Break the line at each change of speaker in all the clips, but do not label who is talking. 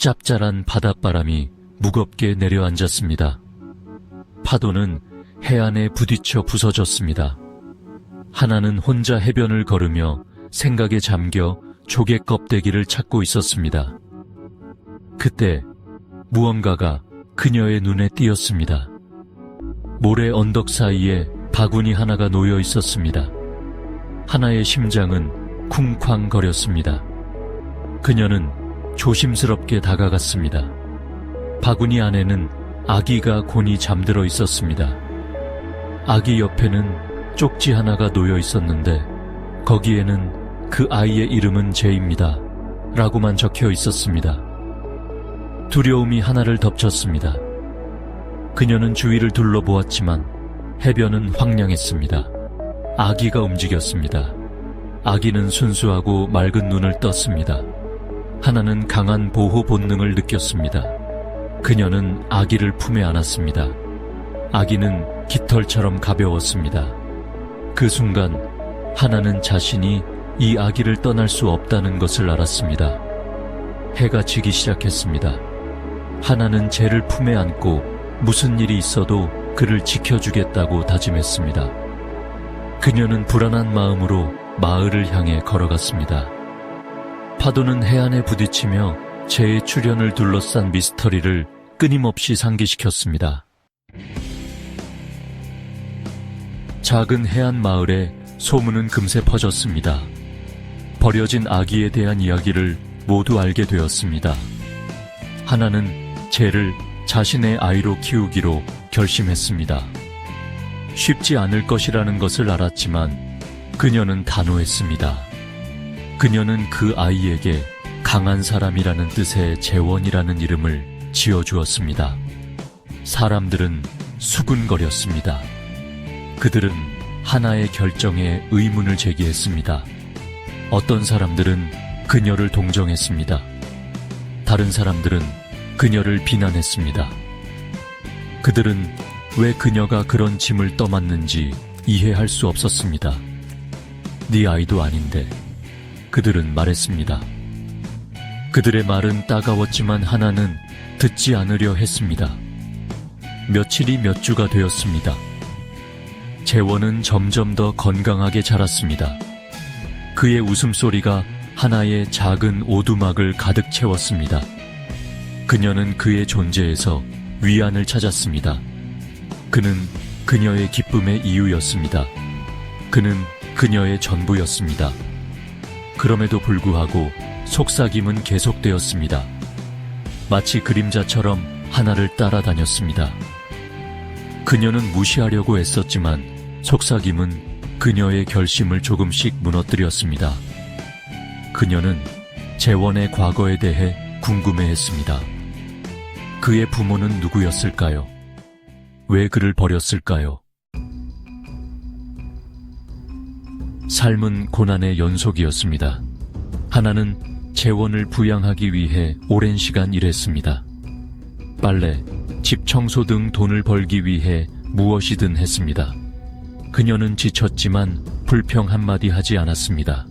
짭짤한 바닷바람이 무겁게 내려앉았습니다. 파도는 해안에 부딪혀 부서졌습니다. 하나는 혼자 해변을 걸으며 생각에 잠겨 조개 껍데기를 찾고 있었습니다. 그때 무언가가 그녀의 눈에 띄었습니다. 모래 언덕 사이에 바구니 하나가 놓여 있었습니다. 하나의 심장은 쿵쾅거렸습니다. 그녀는 조심스럽게 다가갔습니다. 바구니 안에는 아기가 곤히 잠들어 있었습니다. 아기 옆에는 쪽지 하나가 놓여 있었는데 거기에는 그 아이의 이름은 제입니다. 라고만 적혀 있었습니다. 두려움이 하나를 덮쳤습니다. 그녀는 주위를 둘러보았지만 해변은 황량했습니다. 아기가 움직였습니다. 아기는 순수하고 맑은 눈을 떴습니다. 하나는 강한 보호 본능을 느꼈습니다. 그녀는 아기를 품에 안았습니다. 아기는 깃털처럼 가벼웠습니다. 그 순간 하나는 자신이 이 아기를 떠날 수 없다는 것을 알았습니다. 해가 지기 시작했습니다. 하나는 쟤를 품에 안고 무슨 일이 있어도 그를 지켜주겠다고 다짐했습니다. 그녀는 불안한 마음으로 마을을 향해 걸어갔습니다. 파도는 해안에 부딪히며 제의 출현을 둘러싼 미스터리를 끊임없이 상기시켰습니다. 작은 해안 마을에 소문은 금세 퍼졌습니다. 버려진 아기에 대한 이야기를 모두 알게 되었습니다. 하나는 쟤를 자신의 아이로 키우기로 결심했습니다. 쉽지 않을 것이라는 것을 알았지만 그녀는 단호했습니다. 그녀는 그 아이에게 강한 사람이라는 뜻의 재원이라는 이름을 지어주었습니다. 사람들은 수군거렸습니다. 그들은 하나의 결정에 의문을 제기했습니다. 어떤 사람들은 그녀를 동정했습니다. 다른 사람들은 그녀를 비난했습니다. 그들은 왜 그녀가 그런 짐을 떠맡는지 이해할 수 없었습니다. 네 아이도 아닌데 그들은 말했습니다. 그들의 말은 따가웠지만 하나는 듣지 않으려 했습니다. 며칠이 몇 주가 되었습니다. 재원은 점점 더 건강하게 자랐습니다. 그의 웃음소리가 하나의 작은 오두막을 가득 채웠습니다. 그녀는 그의 존재에서 위안을 찾았습니다. 그는 그녀의 기쁨의 이유였습니다. 그는 그녀의 전부였습니다. 그럼에도 불구하고 속삭임은 계속되었습니다. 마치 그림자처럼 하나를 따라다녔습니다. 그녀는 무시하려고 애썼지만 속삭임은 그녀의 결심을 조금씩 무너뜨렸습니다. 그녀는 재원의 과거에 대해 궁금해했습니다. 그의 부모는 누구였을까요? 왜 그를 버렸을까요? 삶은 고난의 연속이었습니다. 하나는 재원을 부양하기 위해 오랜 시간 일했습니다. 빨래, 집 청소 등 돈을 벌기 위해 무엇이든 했습니다. 그녀는 지쳤지만 불평 한마디 하지 않았습니다.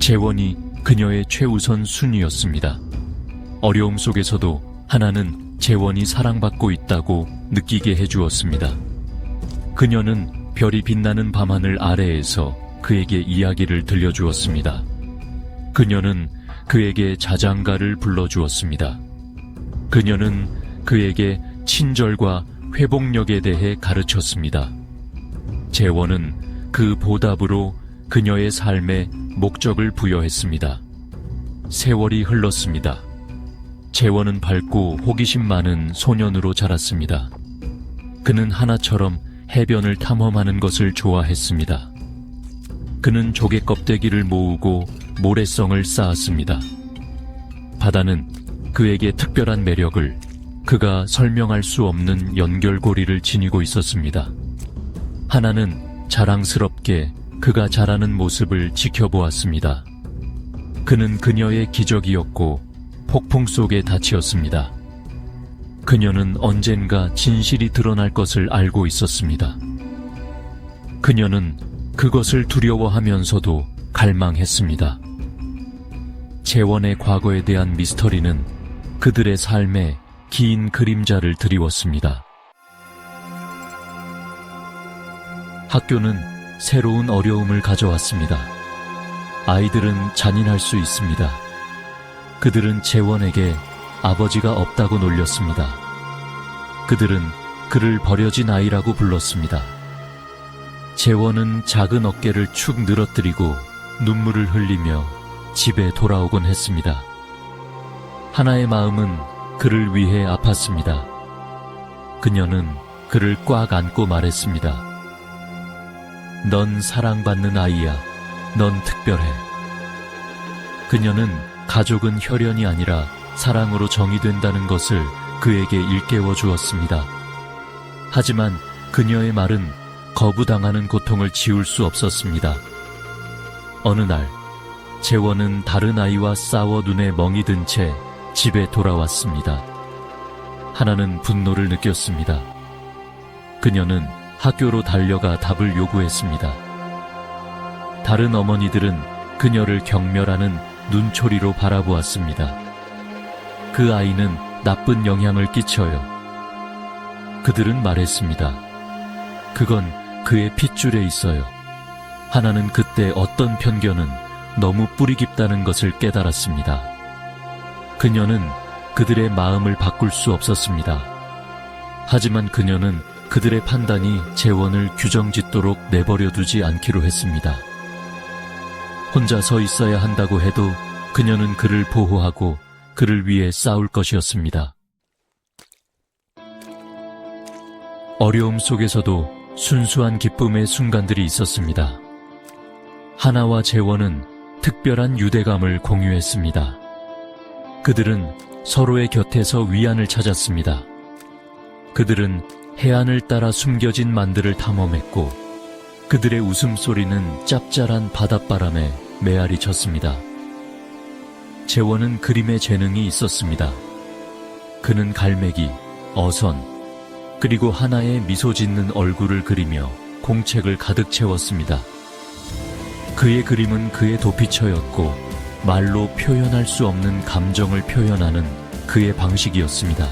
재원이 그녀의 최우선 순위였습니다. 어려움 속에서도 하나는 재원이 사랑받고 있다고 느끼게 해주었습니다. 그녀는 별이 빛나는 밤하늘 아래에서 그에게 이야기를 들려주었습니다. 그녀는 그에게 자장가를 불러주었습니다. 그녀는 그에게 친절과 회복력에 대해 가르쳤습니다. 재원은 그 보답으로 그녀의 삶에 목적을 부여했습니다. 세월이 흘렀습니다. 재원은 밝고 호기심 많은 소년으로 자랐습니다. 그는 하나처럼 해변을 탐험하는 것을 좋아했습니다. 그는 조개 껍데기를 모으고 모래성을 쌓았습니다. 바다는 그에게 특별한 매력을 그가 설명할 수 없는 연결고리를 지니고 있었습니다. 하나는 자랑스럽게 그가 자라는 모습을 지켜보았습니다. 그는 그녀의 기적이었고 폭풍 속에 닫히었습니다. 그녀는 언젠가 진실이 드러날 것을 알고 있었습니다. 그녀는 그것을 두려워하면서도 갈망했습니다. 재원의 과거에 대한 미스터리는 그들의 삶에 긴 그림자를 드리웠습니다. 학교는 새로운 어려움을 가져왔습니다. 아이들은 잔인할 수 있습니다. 그들은 재원에게 아버지가 없다고 놀렸습니다. 그들은 그를 버려진 아이라고 불렀습니다. 재원은 작은 어깨를 축 늘어뜨리고 눈물을 흘리며 집에 돌아오곤 했습니다. 하나의 마음은 그를 위해 아팠습니다. 그녀는 그를 꽉 안고 말했습니다. 넌 사랑받는 아이야. 넌 특별해. 그녀는 가족은 혈연이 아니라 사랑으로 정의된다는 것을 그에게 일깨워 주었습니다. 하지만 그녀의 말은 거부당하는 고통을 지울 수 없었습니다. 어느 날, 재원은 다른 아이와 싸워 눈에 멍이 든 채 집에 돌아왔습니다. 하나는 분노를 느꼈습니다. 그녀는 학교로 달려가 답을 요구했습니다. 다른 어머니들은 그녀를 경멸하는 눈초리로 바라보았습니다. 그 아이는 나쁜 영향을 끼쳐요. 그들은 말했습니다. 그건 그의 핏줄에 있어요. 하나는 그때 어떤 편견은 너무 뿌리 깊다는 것을 깨달았습니다. 그녀는 그들의 마음을 바꿀 수 없었습니다. 하지만 그녀는 그들의 판단이 재원을 규정 짓도록 내버려 두지 않기로 했습니다. 혼자 서 있어야 한다고 해도 그녀는 그를 보호하고 그를 위해 싸울 것이었습니다. 어려움 속에서도 순수한 기쁨의 순간들이 있었습니다. 하나와 재원은 특별한 유대감을 공유했습니다. 그들은 서로의 곁에서 위안을 찾았습니다. 그들은 해안을 따라 숨겨진 만들을 탐험했고 그들의 웃음소리는 짭짤한 바닷바람에 메아리 쳤습니다. 재원은 그림의 재능이 있었습니다. 그는 갈매기, 어선, 그리고 하나의 미소 짓는 얼굴을 그리며 공책을 가득 채웠습니다. 그의 그림은 그의 도피처였고 말로 표현할 수 없는 감정을 표현하는 그의 방식이었습니다.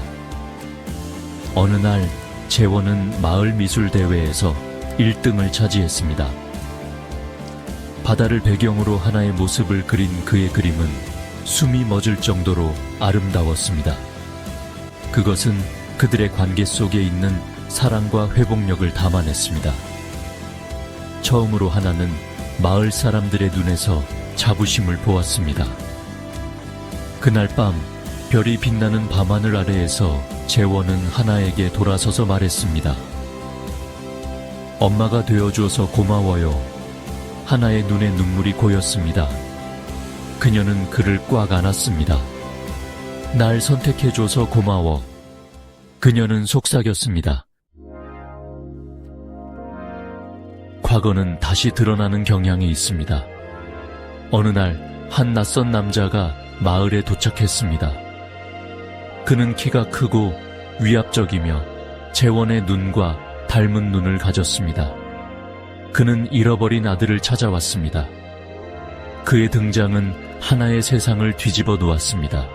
어느 날 재원은 마을 미술 대회에서 1등을 차지했습니다. 바다를 배경으로 하나의 모습을 그린 그의 그림은 숨이 멎을 정도로 아름다웠습니다. 그것은 그들의 관계 속에 있는 사랑과 회복력을 담아냈습니다. 처음으로 하나는 마을 사람들의 눈에서 자부심을 보았습니다. 그날 밤 별이 빛나는 밤하늘 아래에서 재원은 하나에게 돌아서서 말했습니다. 엄마가 되어줘서 고마워요. 하나의 눈에 눈물이 고였습니다. 그녀는 그를 꽉 안았습니다. 날 선택해줘서 고마워. 그녀는 속삭였습니다. 과거는 다시 드러나는 경향이 있습니다. 어느 날 한 낯선 남자가 마을에 도착했습니다. 그는 키가 크고 위압적이며 재원의 눈과 닮은 눈을 가졌습니다. 그는 잃어버린 아들을 찾아왔습니다. 그의 등장은 하나의 세상을 뒤집어 놓았습니다.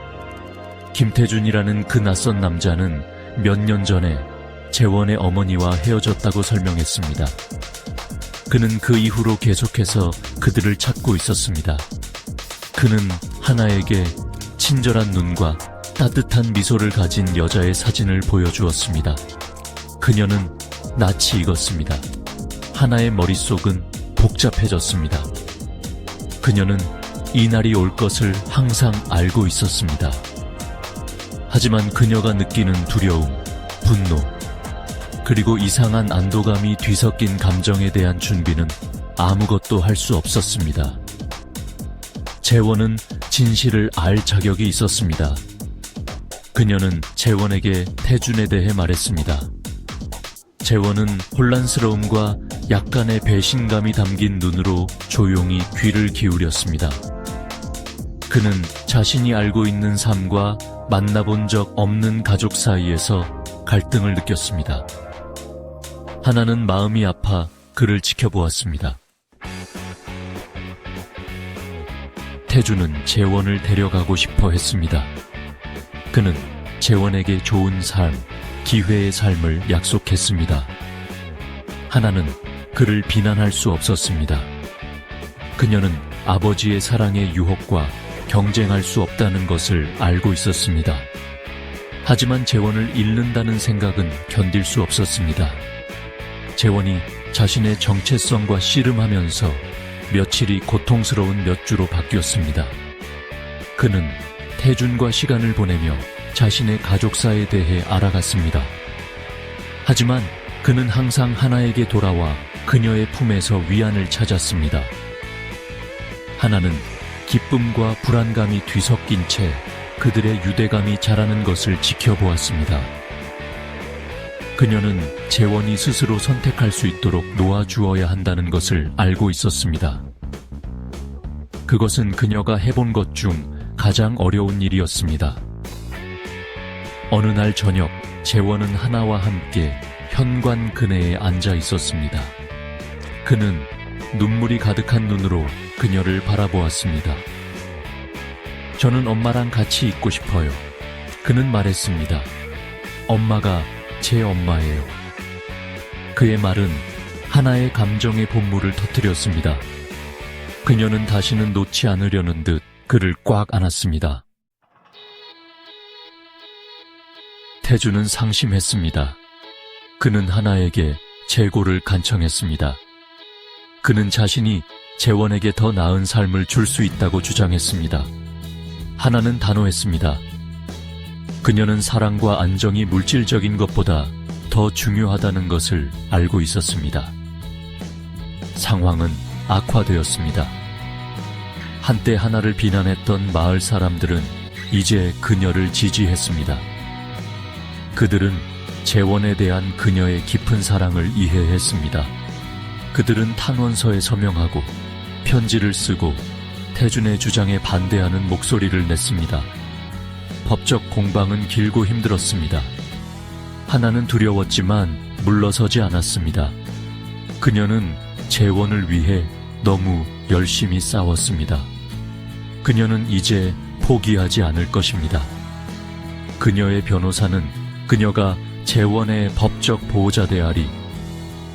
김태준이라는 그 낯선 남자는 몇 년 전에 재원의 어머니와 헤어졌다고 설명했습니다. 그는 그 이후로 계속해서 그들을 찾고 있었습니다. 그는 하나에게 친절한 눈과 따뜻한 미소를 가진 여자의 사진을 보여주었습니다. 그녀는 낯이 익었습니다. 하나의 머릿속은 복잡해졌습니다. 그녀는 이 날이 올 것을 항상 알고 있었습니다. 하지만 그녀가 느끼는 두려움, 분노, 그리고 이상한 안도감이 뒤섞인 감정에 대한 준비는 아무것도 할 수 없었습니다. 재원은 진실을 알 자격이 있었습니다. 그녀는 재원에게 태준에 대해 말했습니다. 재원은 혼란스러움과 약간의 배신감이 담긴 눈으로 조용히 귀를 기울였습니다. 그는 자신이 알고 있는 삶과 만나본 적 없는 가족 사이에서 갈등을 느꼈습니다. 하나는 마음이 아파 그를 지켜보았습니다. 태주는 재원을 데려가고 싶어 했습니다. 그는 재원에게 좋은 삶, 기회의 삶을 약속했습니다. 하나는 그를 비난할 수 없었습니다. 그녀는 아버지의 사랑의 유혹과 경쟁할 수 없다는 것을 알고 있었습니다. 하지만 재원을 잃는다는 생각은 견딜 수 없었습니다. 재원이 자신의 정체성과 씨름하면서 며칠이 고통스러운 몇 주로 바뀌었습니다. 그는 태준과 시간을 보내며 자신의 가족사에 대해 알아갔습니다. 하지만 그는 항상 하나에게 돌아와 그녀의 품에서 위안을 찾았습니다. 하나는 기쁨과 불안감이 뒤섞인 채 그들의 유대감이 자라는 것을 지켜보았습니다. 그녀는 재원이 스스로 선택할 수 있도록 놓아주어야 한다는 것을 알고 있었습니다. 그것은 그녀가 해본 것 중 가장 어려운 일이었습니다. 어느 날 저녁, 재원은 하나와 함께 현관 그네에 앉아 있었습니다. 그는 눈물이 가득한 눈으로 그녀를 바라보았습니다. 저는 엄마랑 같이 있고 싶어요. 그는 말했습니다. 엄마가 제 엄마예요. 그의 말은 하나의 감정의 본물을 터뜨렸습니다. 그녀는 다시는 놓지 않으려는 듯 그를 꽉 안았습니다. 태주는 상심했습니다. 그는 하나에게 재고를 간청했습니다. 그는 자신이 재원에게 더 나은 삶을 줄 수 있다고 주장했습니다. 하나는 단호했습니다. 그녀는 사랑과 안정이 물질적인 것보다 더 중요하다는 것을 알고 있었습니다. 상황은 악화되었습니다. 한때 하나를 비난했던 마을 사람들은 이제 그녀를 지지했습니다. 그들은 재원에 대한 그녀의 깊은 사랑을 이해했습니다. 그들은 탄원서에 서명하고 편지를 쓰고 태준의 주장에 반대하는 목소리를 냈습니다. 법적 공방은 길고 힘들었습니다. 하나는 두려웠지만 물러서지 않았습니다. 그녀는 재원을 위해 너무 열심히 싸웠습니다. 그녀는 이제 포기하지 않을 것입니다. 그녀의 변호사는 그녀가 재원의 법적 보호자 되아리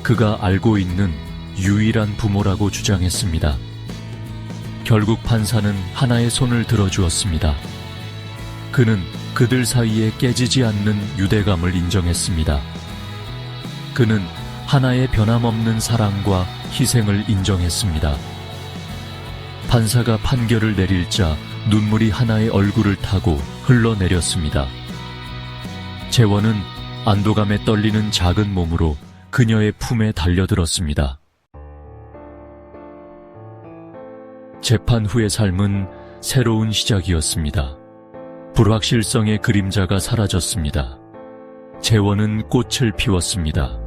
그가 알고 있는 유일한 부모라고 주장했습니다. 결국 판사는 하나의 손을 들어주었습니다. 그는 그들 사이에 깨지지 않는 유대감을 인정했습니다. 그는 하나의 변함없는 사랑과 희생을 인정했습니다. 판사가 판결을 내릴 자 눈물이 하나의 얼굴을 타고 흘러내렸습니다. 재원은 안도감에 떨리는 작은 몸으로 그녀의 품에 달려들었습니다. 재판 후의 삶은 새로운 시작이었습니다. 불확실성의 그림자가 사라졌습니다. 재원은 꽃을 피웠습니다.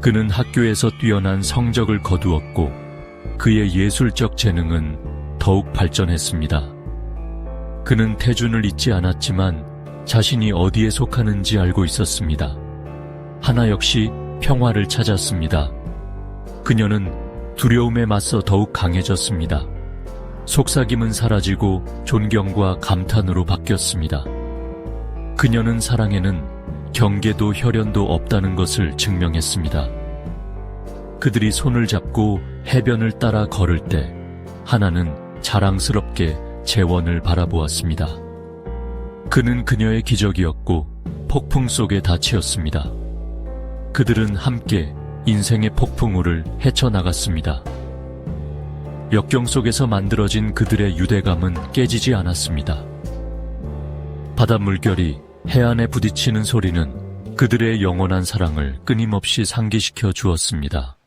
그는 학교에서 뛰어난 성적을 거두었고 그의 예술적 재능은 더욱 발전했습니다. 그는 태준을 잊지 않았지만 자신이 어디에 속하는지 알고 있었습니다. 하나 역시 평화를 찾았습니다. 그녀는 두려움에 맞서 더욱 강해졌습니다. 속삭임은 사라지고 존경과 감탄으로 바뀌었습니다. 그녀는 사랑에는 경계도 혈연도 없다는 것을 증명했습니다. 그들이 손을 잡고 해변을 따라 걸을 때 하나는 자랑스럽게 재원을 바라보았습니다. 그는 그녀의 기적이었고 폭풍 속의 닻이었습니다. 그들은 함께 인생의 폭풍우를 헤쳐나갔습니다. 역경 속에서 만들어진 그들의 유대감은 깨지지 않았습니다. 바다 물결이 해안에 부딪히는 소리는 그들의 영원한 사랑을 끊임없이 상기시켜 주었습니다.